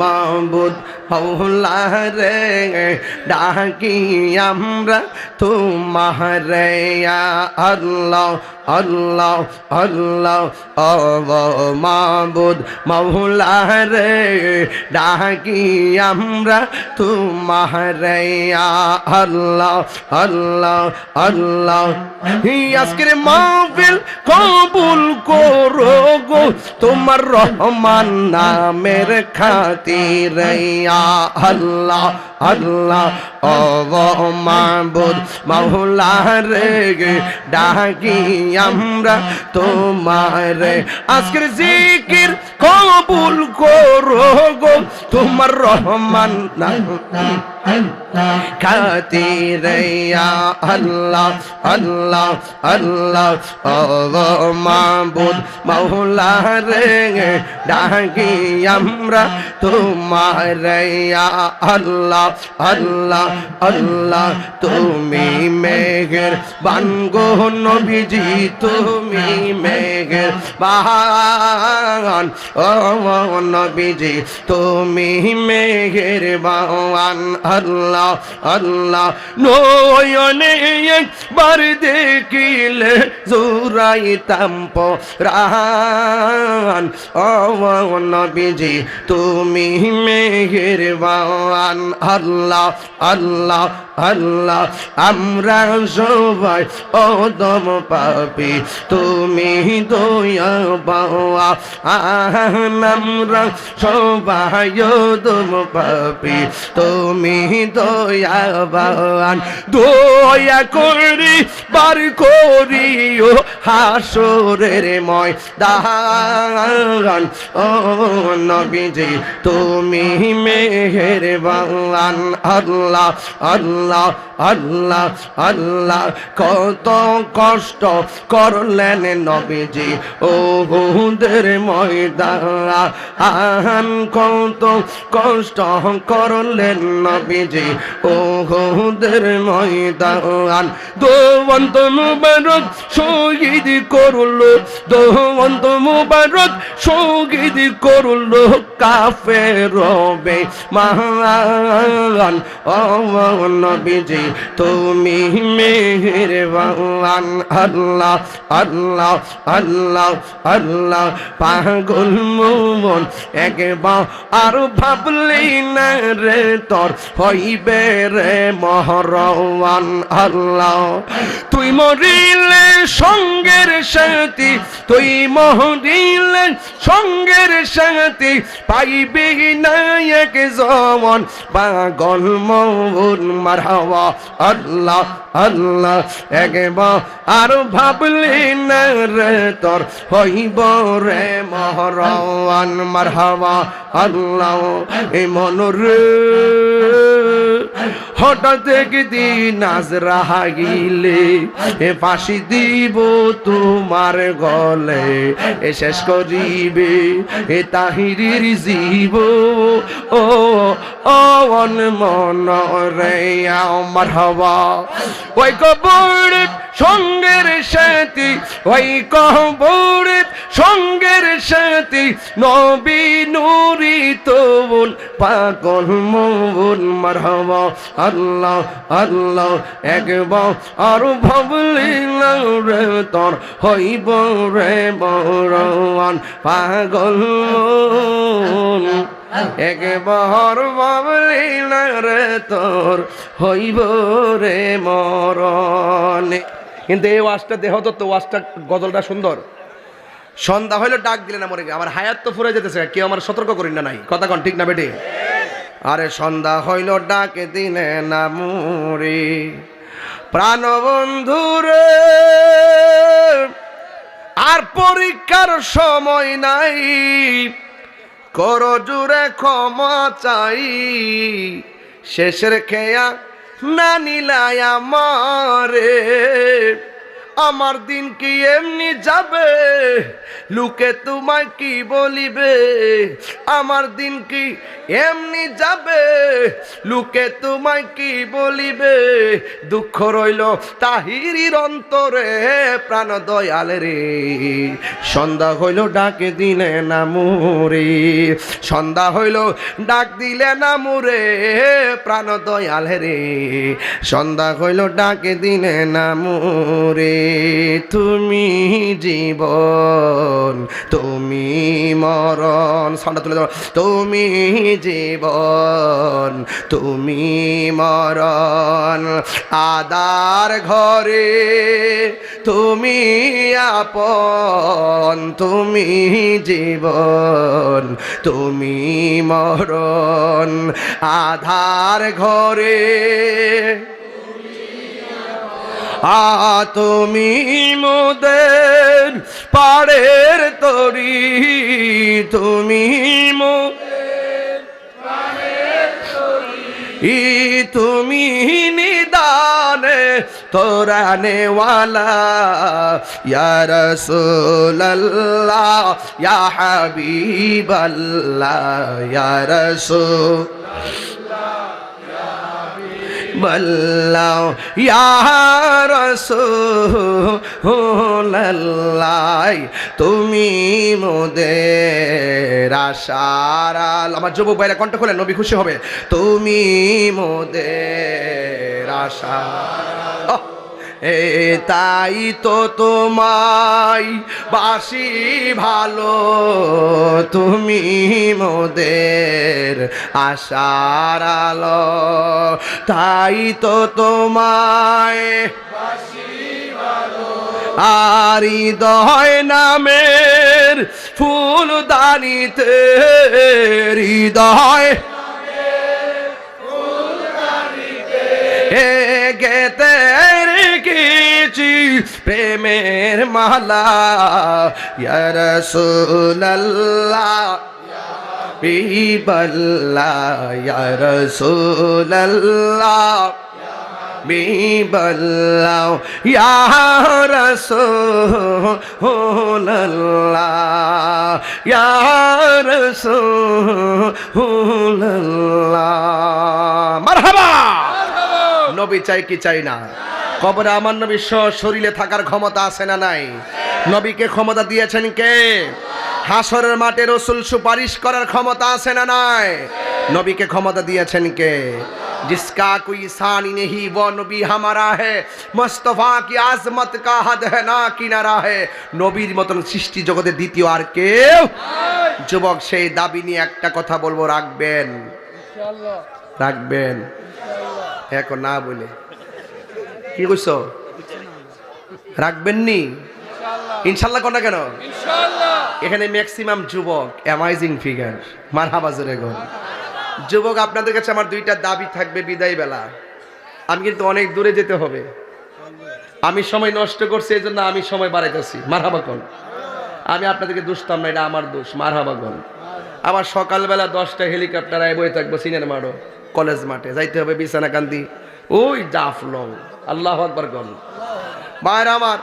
মাবুদ হৌলা রে ডাকি আমরা তোমারে আল্লাহ। আল্লাহ আল্লাহ ও মাবুদ মৌলা রে ডাকি আমরা তোমারে আল্লাহ আল্লাহ আল্লাহ আজকের মাহফিল কবুল করো গো তোমার রহমান নামের খাতির আল্লাহ আল্লাহ ও মাবুদ মৌলা রে ডাকি আমরা তোমার। আজকের জিকির কবুল করো গো, তোমার রহমান খাতির আল্লাহ আল্লাহ আল্লাহ। ও মাবুদ মৌলা রে আমরা তোমার আল্লাহ আল্লাহ আল্লাহ। তুমি মেঘের বানগো নবীজি, তুমি মেঘের বাহান। ও নবীজি, তুমি মেঘের বাহান। আল্লাহ আল্লাহ নয়নে একবার দেখিলে জুরাইতাম পরান ও নবীজি তুমি মেঘের বাহান আল্লাহ আল্লাহ আল্লাহ, আমরা সবাই অদম পাপি। তুমি দয়া বাবা আমরা সবাই অদম পাপি। তুমি দয়া বাবান দয়া করি, বার করিও হাসরের ময় দান ও নবীজি, তুমি মেহের বাবান আল্লাহ আল্লাহ। আল্লাহ আল্লাহ আল্লাহ, কত কষ্ট করলেন নবীজি। ও হুদের ময়দান কত কষ্ট করলেন নবীজি। ও হুদের ময়দান দোবন্ত মুবারক শহীদ করল দোবন্ত মুবারক শহীদ করল কাফে রবে। মহান ও নবীজি, তুমি মেহেরবান, আল্লাহ আল্লাহ আল্লাহ আল্লাহ। পাগল মন একবার আর ভাবলি না রে তোর হইবে রে মহরওয়ান, আল্লাহ। তুই মরিলে সঙ্গের সাথী, তুই মরিলে সঙ্গের সাথী, পাইবি না এক জমন পাগল মন মারহাওয়া আল্লাহ আল্লাহ। একবার আর ভাবলি না রে, তোর হইব রে মহরওয়ান। মারহাওয়া আল্লাহ, এ মনর। হঠাৎ একদিন আজ হাগিলে এ ফাঁসি দিব তোমার গলে, এ শেষ করিবে এ তাহিরির জীব। ও অন মন রে আমার হওয়া, ওই কবর সঙ্গের সাথী, ওই কবর সঙ্গের সাথী, নবী নুরি তোন পাগল মন মারহাবা, আল্লাহ আল্লাহ, একবার আর ভাবলি না রে তোর, হইব রে বরওয়ান, পাগল মন একবার ভাবলি না রে তোর, হইব রে মরণে কিন্তু এই ওয়াজটা দেহ তো ওয়াজটা, গজলটা সুন্দর। সন্ধ্যা হইল, ডাক দিলে না মরে গে আমার হায়াত তো ফুরে যেতেছে, কেউ আমার সতর্ক করি না নাই। কথা কন, ঠিক না বেটে? আরে সন্ধ্যা হইল, ডাকে দিলে না মুরে প্রাণ বন্ধুরে আর পরীক্ষার সময় নাই। কর জুড়ে ক্ষমা চাই, শেষের খেয়া না নিলায় আমারে। আমার দিন কি এমনি যাবে? লোকে তোমায় কি বলিবে? আমার দিন কি এমনি যাবে? লোকে তোমায় কি বলিবে? দুঃখ রইল তাহিরির অন্তরে, প্রাণ দয়াল রে। সন্ধ্যা হইল, ডাকে দিলে না মুরে। সন্ধ্যা হইল, ডাক দিলে না মুরে, প্রাণ দয়াল রে। সন্ধ্যা হইল, ডাকে দিলে না মুরে। তুমি জীবন, তুমি মরণ। সন্ধ্যা তুলে দাও তুমি জীবন, তুমি মরণ। আদার ঘরে তুমি আপন, তুমি জীবন, তুমি মরণ। আধার ঘরে তুমি মোদের পাড়ের তরি, তুমি মো ই তুমি নিদানে তোরানে ওয়ালা ইয়া রাসূলুল্লাহ, ইয়া হাবিবাল্লাহ, ইয়া বল্লাও ইয়ারসুল্লাই তুমি মোদে আশার আমার যুবক ভাইরা কণ্ঠ খোলেন, নবী খুশি হবে তুমি মোদে আশা আহ! এ তাই তো তোমায় বাসি ভালো। তুমি মোদের আশার আলো। তাই তো তোমায় আরি হৃদয় নামের ফুল দানিতে, হৃদয় গেতে রেখেছি প্রেমের মালা। ইয়ার সোল্লাহ বিবল্লাহ। ইয়ার সোল্লাহ বিবল্লাহ। ইয়ার সোল্লাহ ইয়ার সোল্লাহ মারহাবা। নবী চাই কি চাই না? কবরে আমার নবী শরীরে থাকার ক্ষমতা আছে না নাই? নবীকে ক্ষমতা দিয়েছেন কে? হাসরের মাঠে রসুল সুপারিশ করার ক্ষমতা আছে না নাই? নবীকে ক্ষমতা দিয়েছেন কে? जिसका কুই सानी নেহি ব নবী হামারা হে মস্তফা কি আজমত কা হাদ है না কিনারা है নবীর মতন সৃষ্টি জগতে দ্বিতীয় আর কেউ? যুবক সেই দাবি নিয়ে একটা কথা বলব রাখবেন। রাখবেন। এখন না বলে। কি কইছো? রাখবেন নি ইনশাল্লাহ কোনটা কেন? এখানে ম্যাক্সিমাম যুবক অ্যামাইজিং ফিগার মার হাবাজরে গন যুবক আপনাদের কাছে আমার দুইটা দাবি থাকবে বিদায় বেলা আমি কিন্তু অনেক দূরে যেতে হবে। আমি সময় নষ্ট করছি এই জন্য আমি সময় বাড়াইতেছি। মার হাবাকন আমি আপনাদেরকে দুষতাম না এটা আমার দোষ। মার হাবাগন আবার সকালবেলা দশটা হেলিকপ্টার আয় বয়ে থাকব সিনেমা কলেজ মাঠে। যাইতে হবে বিছানা কান্দি ওই জাফলং। আল্লাহ আকবর গন মায়ের আমার,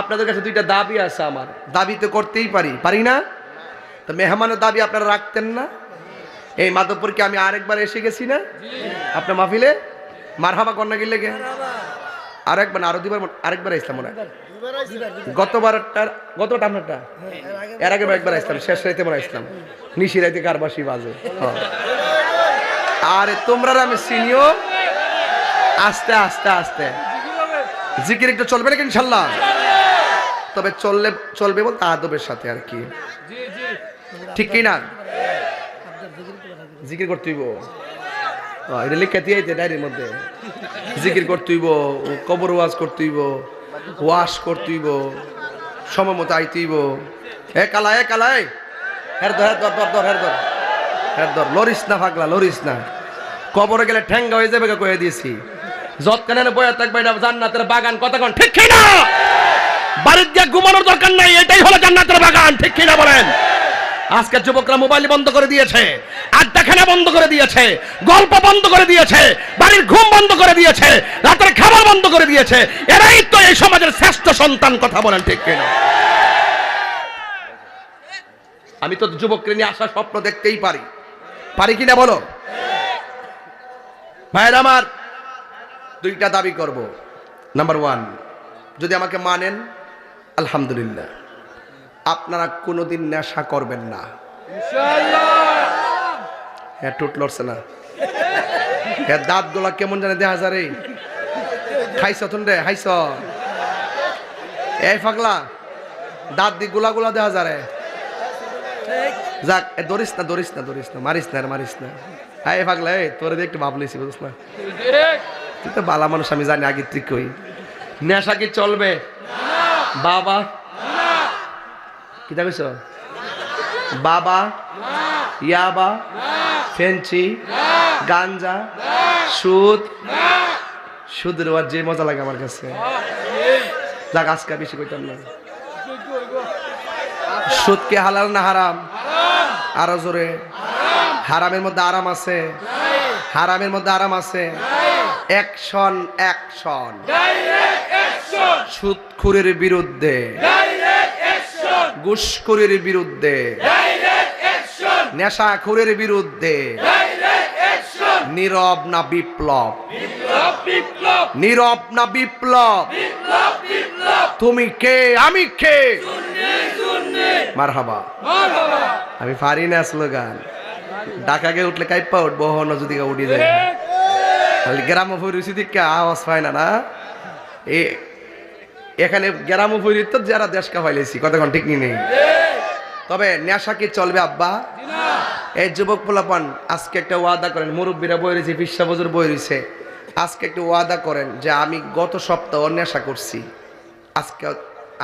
আপনাদের কাছে দুইটা দাবি আছে আমার। দাবি তো করতেই পারি পারি না? তো মেহমানের দাবি আপনারা রাখতেন না? এই মাধবপুরকে আমি আরেকবার এসে গেছি না? আপনার মাহফিলে? মারহাবা কন্যা গিলে গে আরেকবার আরও দুবার আরেকবার আসলাম মনে গতবারটার গতটা আপনারটা? এর আগে একবার আসলাম, শেষ রাইতে মনে আসলাম। নিশি রাইতে কারবাসি বাজে। আরে তোমরা আমি চিনিও আস্তে আস্তে আস্তে। জিকির একটু চলবে নাকি ইনশাল্লাহ? তবে চললে, চলবে বলতে আদবের সাথে আর কি। ঠিক কি না? জিকির করতে হইব। এটা মধ্যে। জিকির কবর ওয়াশ সময় মতো লরিস না ফাগলা না। কবরে গেলে ঠ্যাঙ্গা হয়ে যাবে কয়ে দিয়েছি। যৎকানে বয়ে থাকবে এটা জান্নাতের বাগান, কতক্ষণ? ঠিক কি না বাড়ির দিয়ে ঘুমানোর দরকার নাই, এটাই হলো জান্নাতের বাগান, ঠিক কি না বলেন? আজকে যুবকরা মোবাইল বন্ধ করে দিয়েছে আড্ডাখানা বন্ধ করে দিয়েছে, গল্প বন্ধ করে দিয়েছে, বাড়ির ঘুম বন্ধ করে দিয়েছে, রাতের খাবার বন্ধ করে দিয়েছে, এরাই তো এই সমাজের শ্রেষ্ঠ সন্তান, কথা বলেন ঠিক কিনা? আমি তো যুবককে নিয়ে আসার স্বপ্ন দেখতেই পারি। পারি কিনা বলো? ভাইয়ের আমার দুইটা দাবি করব। নাম্বার ওয়ান যদি আমাকে মানেন আলহামদুলিল্লাহ। আপনারা কোনোদিন নেশা করবেন না। হ্যাঁ টুট লড়ছে না। হ্যাঁ দাঁত গোলা কেমন জানে দেখা যারে খাইছ তুন রে খাইছ। এই ফাগলা দাঁত দি গোলা গোলা দেখা যারে যাক এ দরিস না দরিস না দরিস না মারিস না রে, মারিস না। হ্যাঁ এই ফাগলা এই তোরে দিয়ে একটু ভাবলেছি বুঝিস না? তুই তো বালা মানুষ, আমি জানি আগে তুই কই। নেশা কি চলবে? বাবা। কি কইছ বাবা। ইয়াবা। ফেঞ্চি। গাঞ্জা। সুদ। সুদের আর যে মজা লাগে আমার কাছে। যাক, আজকে বেশি কইতাম না। সুদ কি হালাল না হারাম? আরও জোরে। হারামের মধ্যে আরাম আছে। হারামের মধ্যে আরাম আছে। Action action. সুদখুরের বিরুদ্ধে। ঘুষখোরের বিরুদ্ধে। নেশাখোরের বিরুদ্ধে। নীরব না বিপ্লব। নীরব না বিপ্লব। তুমি কে? আমি কে? মারহাবা। আমি পারি না স্লোগান। ডাকাকে উঠলে কাইপা উঠবো হন যদি উঠি যায়। খালি গ্রাম পরিস্থিতি দিকে আওয়াজ পায় না না? এ, এখানে গ্রাম তো যারা দেশ কাপাইলেছি কতক্ষণ ঠিক নেই তবে নেশা কি চলবে, আব্বা? এই যুবক পোলাপান, আজকে একটা ওয়াদা করেন, মুরব্বীরা বই রয়েছে বিশ্বা বজুর বই রয়েছে। আজকে একটু ওয়াদা করেন যে আমি গত সপ্তাহ নেশা করছি। আজকে,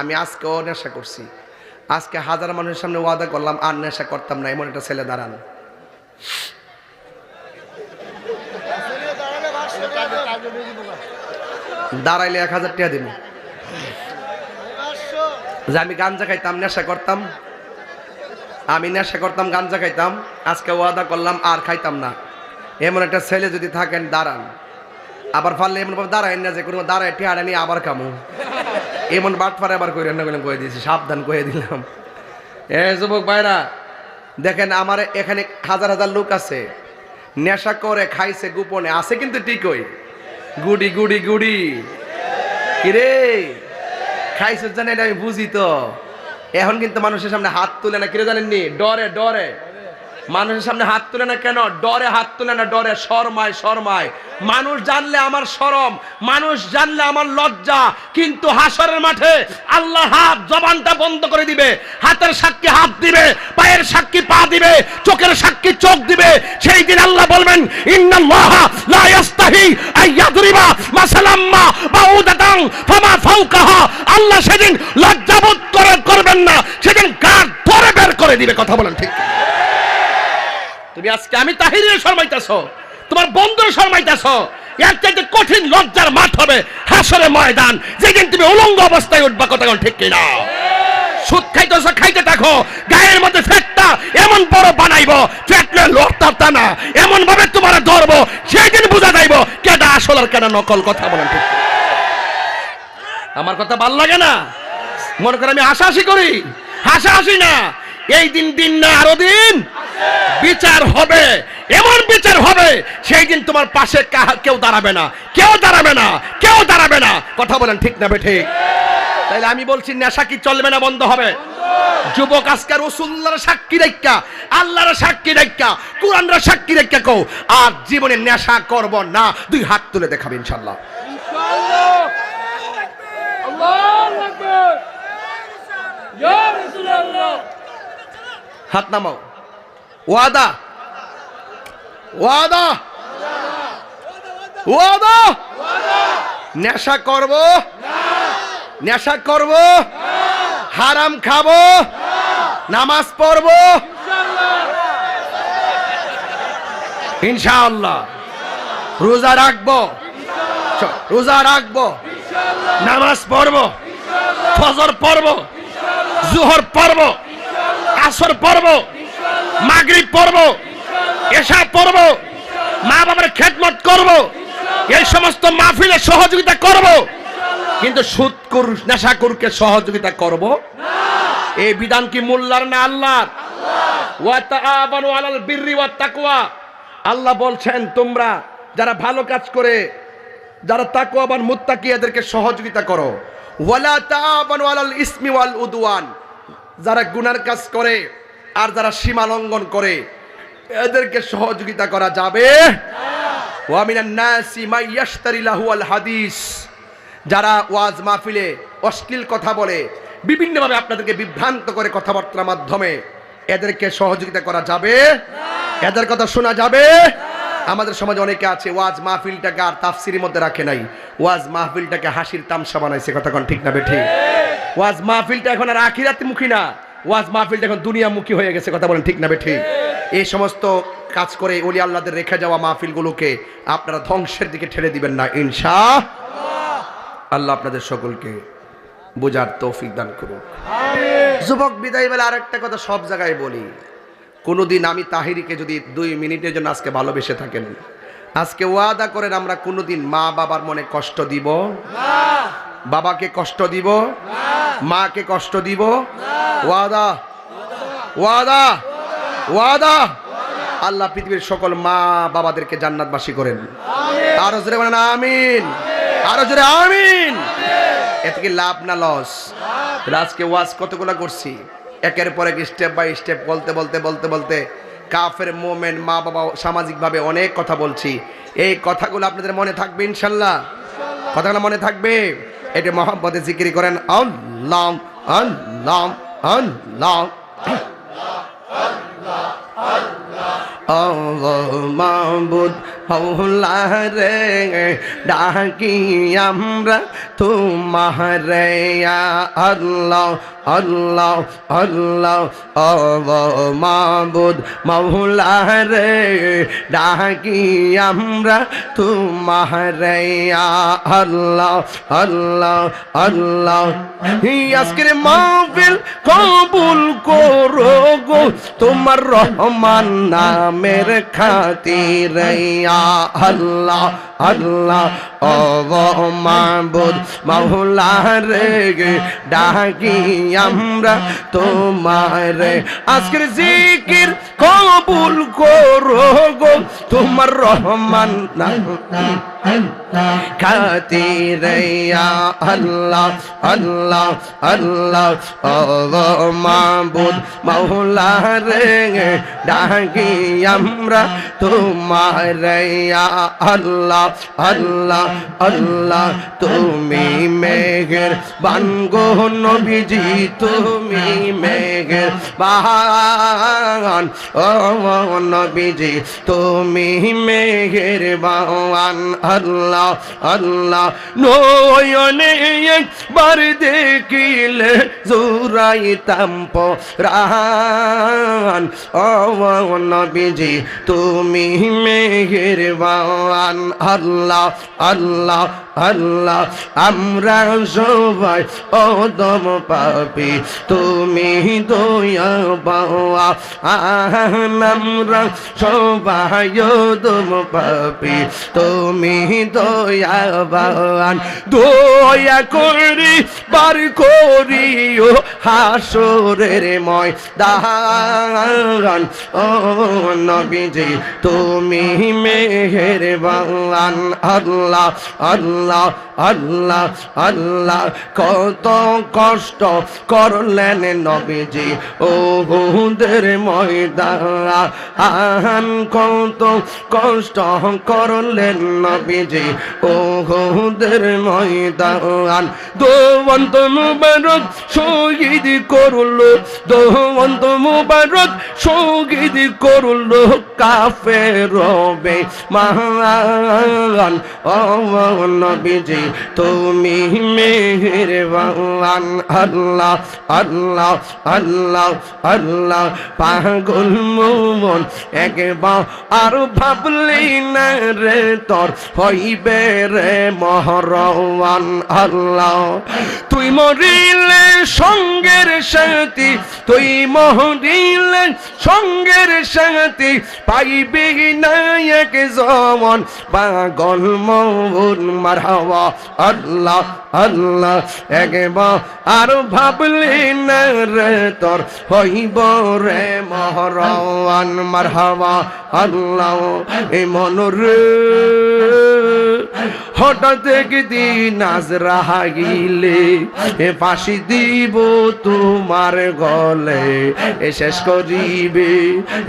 আমি আজকেও নেশা করছি। আজকে হাজার মানুষের সামনে ওয়াদা করলাম, আর নেশা করতাম না, এমন একটা ছেলে দাঁড়ান। দাঁড়াইলে এক হাজার টাকা দিন যে আমি গাঞ্জা খাইতাম, নেশা করতাম। আমি নেশা করতাম, গাঞ্জা খাইতাম। আজকে ওয়াদা করলাম, আর খাইতাম না। এমন একটা ছেলে যদি থাকেন, দাঁড়ান। আবার ফাললে এমন দাঁড়ায় না যে কোনো দাঁড়ায় টিয়াড়া নিয়ে আবার কামু এমন বাটফারে আবার করে না বলে কয়ে দিয়েছি, সাবধান কয়ে দিলাম। এ যুবক ভাইরা, দেখেন আমার এখানে হাজার হাজার লোক আছে। নেশা করে, খাইছে, গোপনে, আছে কিন্তু ঠিকই। গুডি গুডি গুডি। কিরে? খাইছো জানে এটা আমি বুঝি তো। এখন কিন্তু মানুষের সামনে হাত তুলে না, কিরে জানেননি? ডরে ডরে। মানুষের সামনে হাত তুলে না কেন? ডরে হাত তুলে না, ডরে শরমায় শরমায়। মানুষ জানলে আমার শরম, মানুষ জানলে আমার লজ্জা, কিন্তু হাসরের মাঠে আল্লাহ হাত জবানটা বন্ধ করে দিবে, হাতের সাক্ষী হাত দিবে, পায়ের সাক্ষী পা দিবে, চোখের সাক্ষী চোখ দিবে। সেই দিন আল্লাহ বলবেন, ইন্নাল্লাহ লা ইস্তাহি আইয়াদরিবা মাসালাম্মা বাউদাতান ফামা ফাওকাহা। আল্লাহ সেদিন লজ্জাবোধ করে, করবেন না। সেদিন গার ধরে বের করে দিবে, কথা বলেন ঠিক তুমি আজকে আমি তাহিরের শর্মাইতেছ, তোমার বন্ধুর শর্মাইতেছ, এর চাইতে কঠিন লজ্জার মাঠ হবে হাসরে ময়দান, যেদিন তুমি উলঙ্গ অবস্থায় উঠবা কথা ঠিক সুদ খাইতে থাকো, গায়ের মধ্যে এমন বড় বানাইবো ফ্যাটলে লড়তা তা না এমন ভাবে তোমার ধরবো সেই দিন বুঝা যাইব কেডা আসল আর কেডা নকল কথা বলেন ঠিক আমার কথা ভালো লাগে না? মনে করে আমি হাসাহাসি করি? হাসাহাসি না এই দিন দিন না, আরও দিন। বিচার হবে। এমন বিচার হবে, সেই দিন তোমার পাশে কেউ দাঁড়াবে না। কেউ দাঁড়াবে না, কেউ দাঁড়াবে না। কথা বলেন ঠিক না বেঠিক? তাইলে আমি বলছি, নেশা কি চলবে না বন্ধ হবে? যুবক আজকে রসুল্লার সাক্ষী রেখা, আল্লাহর সাক্ষী রেখা, কোরআনরা সাক্ষী রেখা কও, আর জীবনে নেশা করব না। দুই হাত তুলে দেখাবে ইনশাল্লাহ ইনশাআল্লাহ। আল্লাহু আকবার। ইয়া রাসূলুল্লাহ। হাত নামাও। ওয়াদা। ওয়াদা। ওয়াদা। নেশা করব। নেশা করব। হারাম খাব। নামাজ পড়ব। ইনশাআল্লাহ। রোজা রাখব। রোজা রাখব। নামাজ পড়ব। ফজর পড়ব। জোহর পড়ব। আসর পড়ব, মাগরিব পড়ব, এশা পড়ব, মা বাবার খেদমত করব, এই সমস্ত মাহফিলে সহযোগিতা করব। কিন্তু সুদকুর নেশাকুরকে সহযোগিতা করব? এই বিধান কি মোল্লার না আল্লাহর? ওয়া তাআবানু আলাল বিররি আল্লাহ বলছেন, তোমরা যারা ভালো কাজ করে, যারা তাকওয়াবান মুত্তাকি, এদেরকে সহযোগিতা করো। ওয়ালা তাআবানু আলাল ইসমি ওয়াল উদওয়ান। যারা গুনার কাজ করে আর যারা সীমা লঙ্ঘন করে, এদেরকে সহযোগিতা করা যাবে। হাদিস। যারা ওয়াজ মাহফিলে অশ্লীল কথা বলে, বিভিন্নভাবে আপনাদেরকে বিভ্রান্ত করে কথাবার্তার মাধ্যমে, এদেরকে সহযোগিতা করা যাবে। এদের কথা শোনা যাবে। আমাদের সমাজে অনেকে আছে, ওয়াজ মাহফিলটাকে আর তাফসিরের মধ্যে রাখে নাই। ওয়াজ মাহফিলটাকে হাসির তামসা বানাইছে কথা ঠিক না বেঠি ওয়াজ মাহফিলটা এখন আর আখিরাত মুখী না। ওয়াজ মাহফিলটা এখন দুনিয়ামুখী হয়ে গেছে কথা বলেন ঠিক না বেঠি? এই সমস্ত কাজ করে ওলি আল্লাহদের রেখে যাওয়া মাহফিলগুলোকে আপনারা ধ্বংসের দিকে ঠেলে দিবেন না ইনশা আল্লাহ আপনাদের সকলকে বোঝার তৌফিক দান করুক। যুবক বিদায় বেলা আরেকটা কথা সব জায়গায় বলি। কোনোদিন আমি তাহিরিকে যদি দুই মিনিটের জন্য আজকে ভালোবেসে থাকেন আজকে ওয়াদা করেন আমরা কোনোদিন মা বাবার মনে কষ্ট দিব বাবাকে কষ্ট দিব? মাকে কষ্ট দিব? ওয়াদা। ওয়াদা। ওয়াদা। আল্লাহ পৃথিবীর সকল মা বাবাদেরকে জান্নাতবাসী করেন। আরও জোরে বলেন আমিন। আরও জোরে আমিন। এতে কি লাভ না লস? আজকে ওয়াজ কতগুলো করছি? একের পর এক স্টেপ বাই স্টেপ বলতে বলতে বলতে বলতে কাফের মোমেন্ট মা বাবা সামাজিকভাবে অনেক কথা বলছি। এই কথাগুলো আপনাদের মনে থাকবে ইনশাল্লাহ। কথাগুলো মনে থাকবে? এটা মহাব্বতে জিক্রি করেন আল্লাহ রে ডাকি আমরা তোমার আল্লাহ আল্লাহ আল্লাহ মাবুদ মৌলা রে ডাকি আমরা তোমার আল্লাহ আল্লাহ আল্লাহ আজকের মাহফিল কবুল করো গো তোমার রহমান নামের খাতির আল্লাহ। আল্লাহ ও মাবুদ মৌলা রে ডাকি আমরা তোমার। আজকের জিকির কবুল করো গো, তোমার রহমান খাতির আল্লাহ আল্লাহ আল্লাহ। ও মাবুদ মৌলা রে ডাকি আমরা তোমার আল্লাহ। আল্লাহ আল্লাহ, তুমি মেঘের বানগো নবীজি, তুমি মেঘের বাহান। ও নবীজি, তুমি মেঘের বাহান। আল্লাহ আল্লাহ, নয়নে একবার দেখিলে জুরাইতাম পরান ও নবীজি, তুমি মেঘের বাহান। আল্লাহ আল্লাহ আল্লাহ, আমরা সবাই অদম পাপি, তুমি দয়া বাবা আমরা সবাই অদম পাপি, তুমি দয়া বাবান দয়া করি, বার করিও হাসরের ময় দান ও নবীজি, তুমি মেহের বাংলান আল্লাহ আল্লাহ। আল্লাহ আল্লাহ আল্লাহ কত কষ্ট করলেন নবীজি ও হুদের ময়দান। আহান কত কষ্ট করলেন নবীজি ও হুদের ময়দান। দোবন্ত মুবারক শহীদ করল দোবন্ত মুবারক শহীদ করল কাফের রবে। মহান ও নবীজি তুমি মেহেরবান, আল্লাহ আল্লাহ আল্লাহ আল্লাহ। পাগল মন একবার আর ভাবলি না রে তোর হইবে রে মহরওয়ান, আল্লাহ। তুই মরিলে সঙ্গের সাথী, তুই মরিলে সঙ্গের সাথী, পাইবি না এক জমন পাগল মন মারহাওয়া আল্লাহ আল্লাহ, একবার আর ভাবলি না রে, তোর হইব রে মহরওয়ান মারহাওয়া আল্লাহ, এ মনরে। হঠাৎ একদিন আজ হাগিলে এ ফাঁসি দিব তোমার গলে, এ শেষ করিবে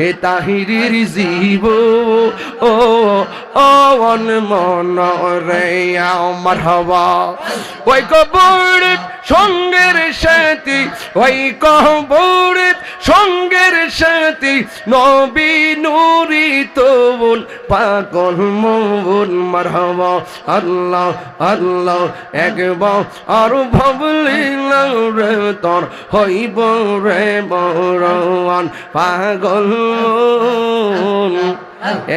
এ তাহিরির জীব। ও অন মন রে আমার হওয়া। ওই কবর সঙ্গের সাথী, ওই কবর সঙ্গের সাথী, নবী নুরি তোন পাগল মন মারহাবা, আল্লাহ আল্লাহ, একবার আর ভাবলি রে তোর, হইব রে বরওয়ান, পাগল।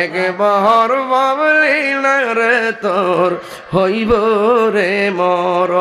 একবার ভাবলি না রে তোর, হইব রে মর